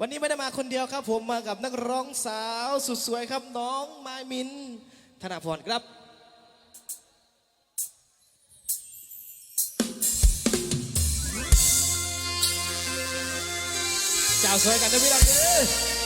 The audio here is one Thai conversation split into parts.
วันนี้ไม่ได้มาคนเดียวครับ ผมมากับนักร้องสาวสุดสวยครับน้องมามิน ธนาพรครับเจ้าสวยกันนะพี่น้องเด้อ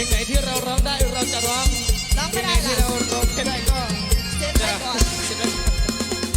ลงไหนที่เราร้องได้เราจะร้องร้องไม่ได้ล่ะเที่เราร้องไม่ได้ก็ เซฟไว้ก่อน